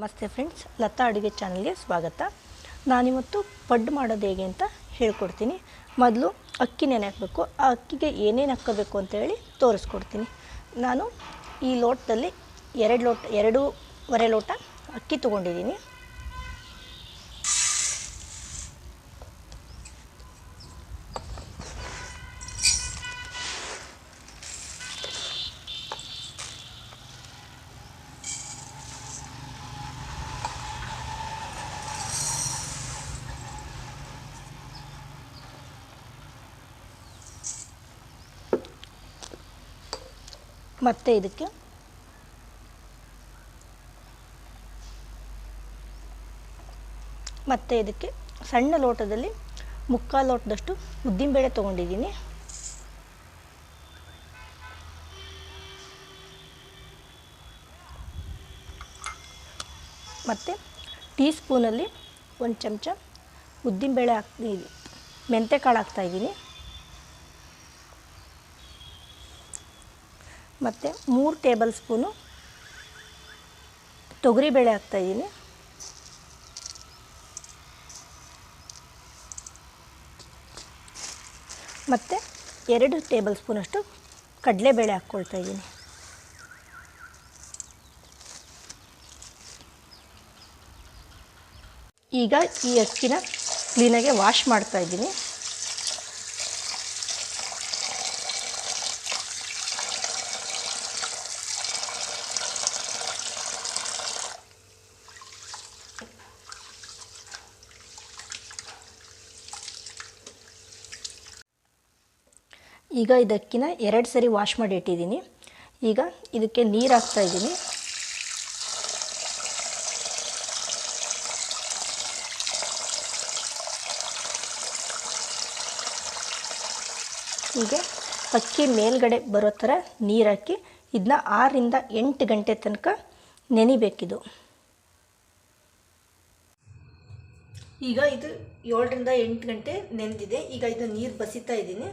ನಮಸ್ತೆ ಫ್ರೆಂಡ್ಸ್ ಲತಾ ಅಡುಗೆ ಚಾನಲ್ಗೆ ಸ್ವಾಗತ. ನಾನಿವತ್ತು ಪಡ್ಡು ಮಾಡೋದು ಹೇಗೆ ಅಂತ ಹೇಳ್ಕೊಡ್ತೀನಿ. ಮೊದಲು ಅಕ್ಕಿ ನೆನೆ ಹಾಕಬೇಕು ಆ ಅಕ್ಕಿಗೆ ಏನೇನು ಹಾಕ್ಕೋಬೇಕು ಅಂತೇಳಿ ತೋರಿಸ್ಕೊಡ್ತೀನಿ. ನಾನು ಈ ಲೋಟದಲ್ಲಿ ಎರಡು ಲೋಟ, ಎರಡೂವರೆ ಲೋಟ ಅಕ್ಕಿ ತೊಗೊಂಡಿದ್ದೀನಿ. ಮತ್ತು ಇದಕ್ಕೆ? ಮತ್ತು ಇದಕ್ಕೆ? ಸಣ್ಣ ಲೋಟದಲ್ಲಿ ಮುಕ್ಕಾಲು ಲೋಟದಷ್ಟು ಉದ್ದಿನಬೇಳೆ ತೊಗೊಂಡಿದ್ದೀನಿ. ಮತ್ತು ಟೀ ಸ್ಪೂನಲ್ಲಿ ಒಂದು ಚಮಚ ಉದ್ದಿನಬೇಳೆ ಹಾಕ್ತೀನಿ ಮೆಂತ್ಯಕಾಳು ಹಾಕ್ತಾಯಿದ್ದೀನಿ ಮತ್ತು ಮೂರು ಟೇಬಲ್ ಸ್ಪೂನು ತೊಗರಿಬೇಳೆ ಹಾಕ್ತಾಯಿದ್ದೀನಿ ಮತ್ತು ಎರಡು ಟೇಬಲ್ ಸ್ಪೂನಷ್ಟು ಕಡಲೆಬೇಳೆ ಹಾಕ್ಕೊಳ್ತಾ ಇದ್ದೀನಿ. ಈಗ ಈ ಅಕ್ಕಿನ ಕ್ಲೀನಾಗೆ ವಾಶ್ ಮಾಡ್ತಾ ಇದ್ದೀನಿ. ಈಗ ಇದಕ್ಕಿನ ಎರಡು ಸರಿ ವಾಶ್ ಮಾಡಿ ಇಟ್ಟಿದ್ದೀನಿ. ಈಗ ಇದಕ್ಕೆ ನೀರು ಹಾಕ್ತಾ ಇದ್ದೀನಿ. ಹೀಗೆ ಅಕ್ಕಿ ಮೇಲ್ಗಡೆ ಬರೋ ಥರ ನೀರು ಹಾಕಿ ಇದನ್ನ ಆರರಿಂದ ಎಂಟು ಗಂಟೆ ತನಕ ನೆನಿಬೇಕಿದು. ಈಗ ಇದು ಏಳರಿಂದ ಎಂಟು ಗಂಟೆ ನೆಂದಿದೆ. ಈಗ ಇದು ನೀರು ಬಸಿತಾ ಇದ್ದೀನಿ.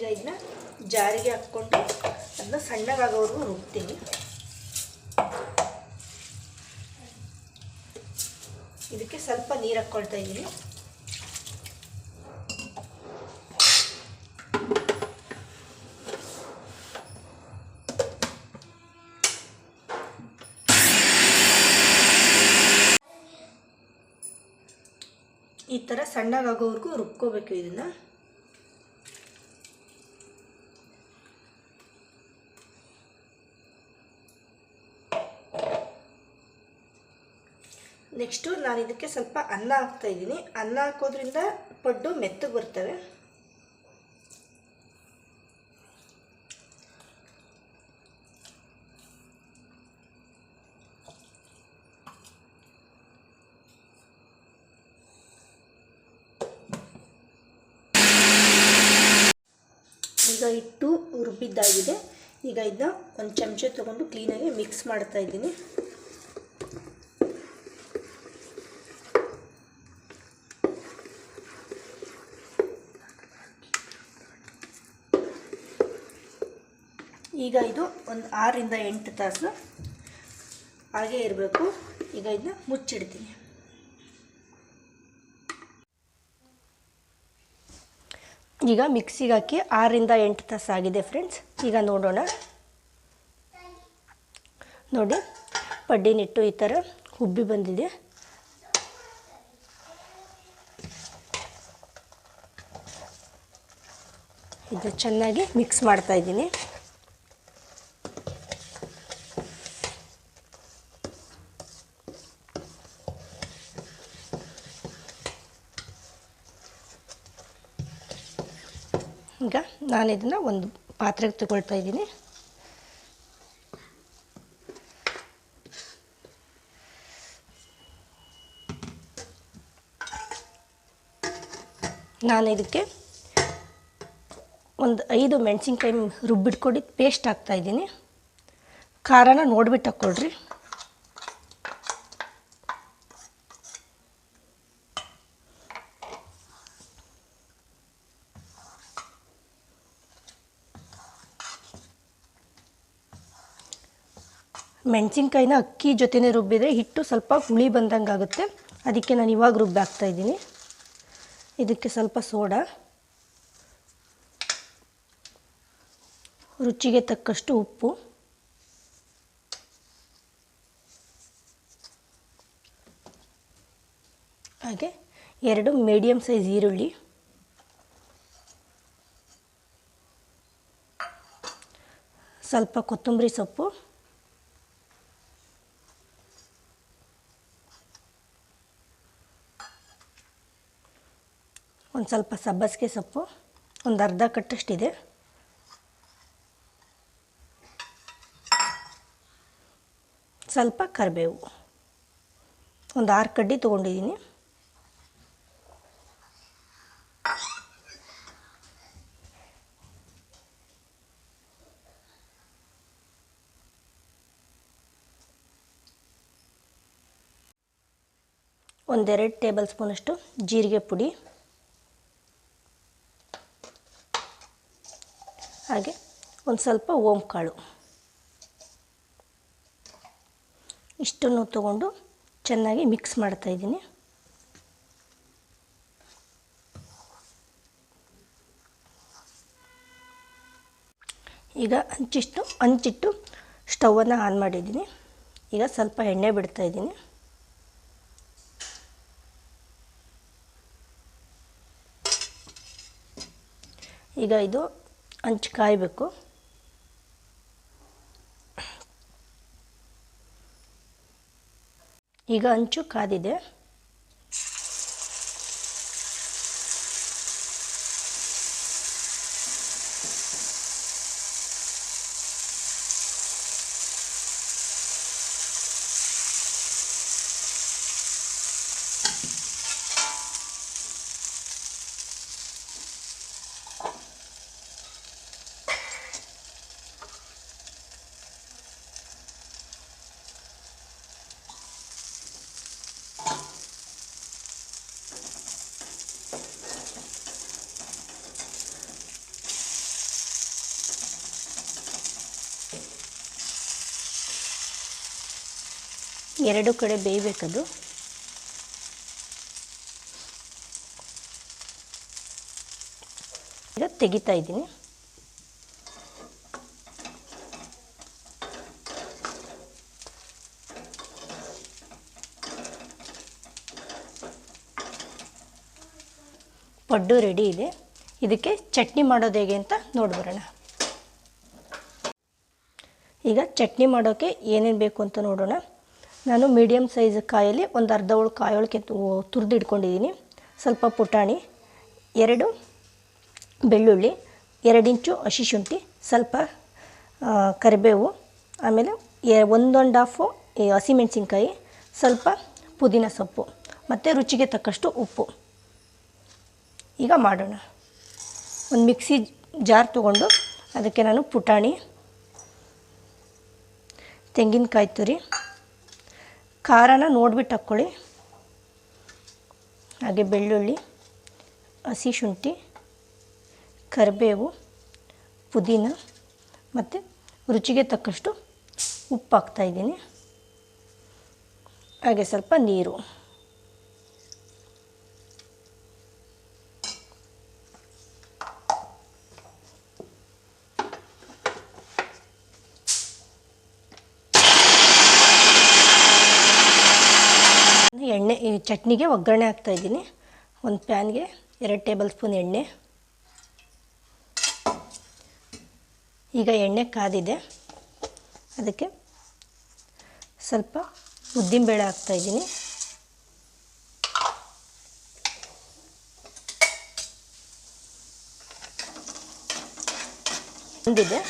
ಈಗ ಇದನ್ನ ಜಾರಿಗೆ ಹಾಕ್ಕೊಂಡು ಅದನ್ನ ಸಣ್ಣಗಾಗೋವರೆಗೂ ರುಬ್ತೀನಿ. ಇದಕ್ಕೆ ಸ್ವಲ್ಪ ನೀರು ಹಾಕ್ಕೊಳ್ತಾ ಇದ್ದೀನಿ. ಈ ಥರ ಸಣ್ಣಗಾಗೋವರೆಗೂ ರುಬ್ಕೋಬೇಕು ಇದನ್ನು. ನೆಕ್ಸ್ಟು ನಾನು ಇದಕ್ಕೆ ಸ್ವಲ್ಪ ಅನ್ನ ಹಾಕ್ತಾ ಇದ್ದೀನಿ. ಅನ್ನ ಹಾಕೋದ್ರಿಂದ ಪಡ್ಡು ಮೆತ್ತಗೆ ಬರ್ತವೆ. ಈಗ ಹಿಟ್ಟು ರುಬ್ಬಿದ್ದಾಗಿದೆ. ಈಗ ಇದನ್ನ ಒಂದು ಚಮಚ ತೊಗೊಂಡು ಕ್ಲೀನಾಗಿ ಮಿಕ್ಸ್ ಮಾಡ್ತಾ ಇದ್ದೀನಿ. ಈಗ ಇದು ಒಂದು ಆರರಿಂದ ಎಂಟು ತಾಸು ಹಾಗೆ ಇರಬೇಕು. ಈಗ ಇದನ್ನ ಮುಚ್ಚಿಡ್ತೀನಿ. ಈಗ ಮಿಕ್ಸಿಗೆ ಹಾಕಿ ಆರರಿಂದ ಎಂಟು ತಾಸು ಆಗಿದೆ ಫ್ರೆಂಡ್ಸ್. ಈಗ ನೋಡೋಣ. ನೋಡಿ, ಪಡ್ಡಿನಿಟ್ಟು ಈ ಥರ ಉಬ್ಬಿ ಬಂದಿದೆ. ಇದು ಚೆನ್ನಾಗಿ ಮಿಕ್ಸ್ ಮಾಡ್ತಾ ಈಗ ನಾನು ಇದನ್ನು ಒಂದು ಪಾತ್ರೆಗೆ ತಗೊಳ್ತಾ ಇದ್ದೀನಿ. ನಾನು ಇದಕ್ಕೆ ಒಂದು ಐದು ಮೆಣಸಿನ್ಕಾಯಿ ರುಬ್ಬಿಟ್ಕೊಂಡು ಪೇಸ್ಟ್ ಹಾಕ್ತಾಯಿದ್ದೀನಿ ಖಾರನ ನೋಡ್ಬಿಟ್ಟು ಹಾಕ್ಕೊಳ್ರಿ. ಮೆಣಸಿನ್ಕಾಯಿನ ಅಕ್ಕಿ ಜೊತೆನೇ ರುಬ್ಬಿದರೆ ಹಿಟ್ಟು ಸ್ವಲ್ಪ ಹುಳಿ ಬಂದಂಗೆ ಆಗುತ್ತೆ. ಅದಕ್ಕೆ ನಾನು ಇವಾಗ ರುಬ್ಬಿ ಹಾಕ್ತಾಯಿದ್ದೀನಿ ಇದಕ್ಕೆ ಸ್ವಲ್ಪ ಸೋಡಾ. ರುಚಿಗೆ ತಕ್ಕಷ್ಟು ಉಪ್ಪು. ಹಾಗೆ ಎರಡು ಮೀಡಿಯಮ್ ಸೈಜ್ ಈರುಳ್ಳಿ. ಸ್ವಲ್ಪ ಕೊತ್ತಂಬರಿ ಸೊಪ್ಪು. ಒಂದು ಸ್ವಲ್ಪ ಸಬ್ಬಸಿಗೆ ಸೊಪ್ಪು, ಒಂದು ಅರ್ಧ ಕಟ್ಟಷ್ಟಿದೆ ಸ್ವಲ್ಪ ಕರಿಬೇವು. ಒಂದು ಆರು ಕಡ್ಡಿ ತೊಗೊಂಡಿದ್ದೀನಿ. ಒಂದೆರಡು ಟೇಬಲ್ ಸ್ಪೂನಷ್ಟು ಜೀರಿಗೆ ಪುಡಿ. ಹಾಗೆ ಒಂದು ಸ್ವಲ್ಪ ಓಂ ಕಾಳು. ಇಷ್ಟನ್ನು ತಗೊಂಡು ಚೆನ್ನಾಗಿ ಮಿಕ್ಸ್ ಮಾಡ್ತಾಯಿದ್ದೀನಿ ಈಗ ಹಂಚಿಷ್ಟು ಹಂಚಿಟ್ಟು ಸ್ಟವನ್ನು ಆನ್ ಮಾಡಿದ್ದೀನಿ. ಈಗ ಸ್ವಲ್ಪ ಎಣ್ಣೆ ಬಿಡ್ತಾಯಿದ್ದೀನಿ ಈಗ ಇದು ಹಂಚು ಕಾಯಬೇಕು. ಈಗ ಹಂಚು ಕಾದಿದೆ. ಎರಡು ಕಡೆ ಬೇಯಬೇಕದು. ಈಗ ತೆಗಿತಾ ಇದ್ದೀನಿ. ಪಡ್ಡು ರೆಡಿ ಇದೆ. ಇದಕ್ಕೆ ಚಟ್ನಿ ಮಾಡೋದು ಹೇಗೆ ಅಂತ ನೋಡ್ಬರೋಣ ಈಗ ಚಟ್ನಿ ಮಾಡೋಕ್ಕೆ ಏನೇನು ಬೇಕು ಅಂತ ನೋಡೋಣ. ನಾನು ಮೀಡಿಯಮ್ ಸೈಜ್ ಕಾಯಲ್ಲಿ ಒಂದು ಅರ್ಧ ಹೋಳು ಕಾಯೊಳಕ್ಕೆ ತುರಿದು ಇಟ್ಕೊಂಡಿದ್ದೀನಿ ಸ್ವಲ್ಪ ಪುಟಾಣಿ, ಎರಡು ಬೆಳ್ಳುಳ್ಳಿ, ಎರಡು ಇಂಚು ಹಸಿ ಶುಂಠಿ, ಸ್ವಲ್ಪ ಕರಿಬೇವು, ಆಮೇಲೆ ಒಂದೊಂದು ಹಾಫು ಹಸಿಮೆಣಸಿನ್ಕಾಯಿ ಸ್ವಲ್ಪ ಪುದೀನ ಸೊಪ್ಪು, ಮತ್ತು ರುಚಿಗೆ ತಕ್ಕಷ್ಟು ಉಪ್ಪು. ಈಗ ಮಾಡೋಣ. ಒಂದು ಮಿಕ್ಸಿ ಜಾರ್ ತೊಗೊಂಡು ಅದಕ್ಕೆ ನಾನು ಪುಟಾಣಿ, ತೆಂಗಿನಕಾಯಿ ತುರಿ ಖಾರನ ನೋಡ್ಬಿಟ್ಟು ಹಾಕ್ಕೊಳ್ಳಿ. ಹಾಗೆ ಬೆಳ್ಳುಳ್ಳಿ, ಹಸಿ ಶುಂಠಿ, ಕರಿಬೇವು, ಪುದೀನ ಮತ್ತು ರುಚಿಗೆ ತಕ್ಕಷ್ಟು ಉಪ್ಪು ಹಾಕ್ತಾಯಿದ್ದೀನಿ ಹಾಗೆ ಸ್ವಲ್ಪ ನೀರು ಎಣ್ಣೆ ಈ ಚಟ್ನಿಗೆ ಒಗ್ಗರಣೆ ಹಾಕ್ತಾಯಿದ್ದೀನಿ ಒಂದು ಪ್ಯಾನ್ಗೆ ಎರಡು ಟೇಬಲ್ ಸ್ಪೂನ್ ಎಣ್ಣೆ. ಈಗ ಎಣ್ಣೆ ಕಾದಿದೆ. ಅದಕ್ಕೆ ಸ್ವಲ್ಪ ಉದ್ದಿನಬೇಳೆ ಹಾಕ್ತಾಯಿದ್ದೀನಿ ಬಂದಿದೆ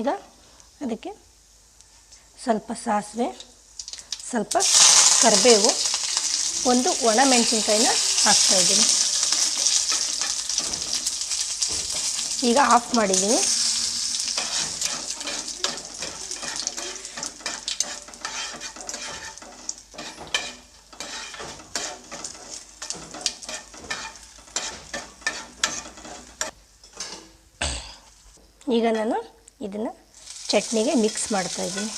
ಈಗ ಅದಕ್ಕೆ ಸ್ವಲ್ಪ ಸಾಸಿವೆ, ಸ್ವಲ್ಪ ಕರಿಬೇವು ಒಂದು ಒಣ ಮೆಣಸಿನ್ಕಾಯಿನ ಹಾಕ್ತಾಯಿದ್ದೀನಿ ಈಗ ಆಫ್ ಮಾಡಿದ್ದೀನಿ. ಈಗ ನಾನು ಇದನ್ನು ಚಟ್ನಿಗೆ ಮಿಕ್ಸ್ ಮಾಡ್ತಾಯಿದ್ದೀನಿ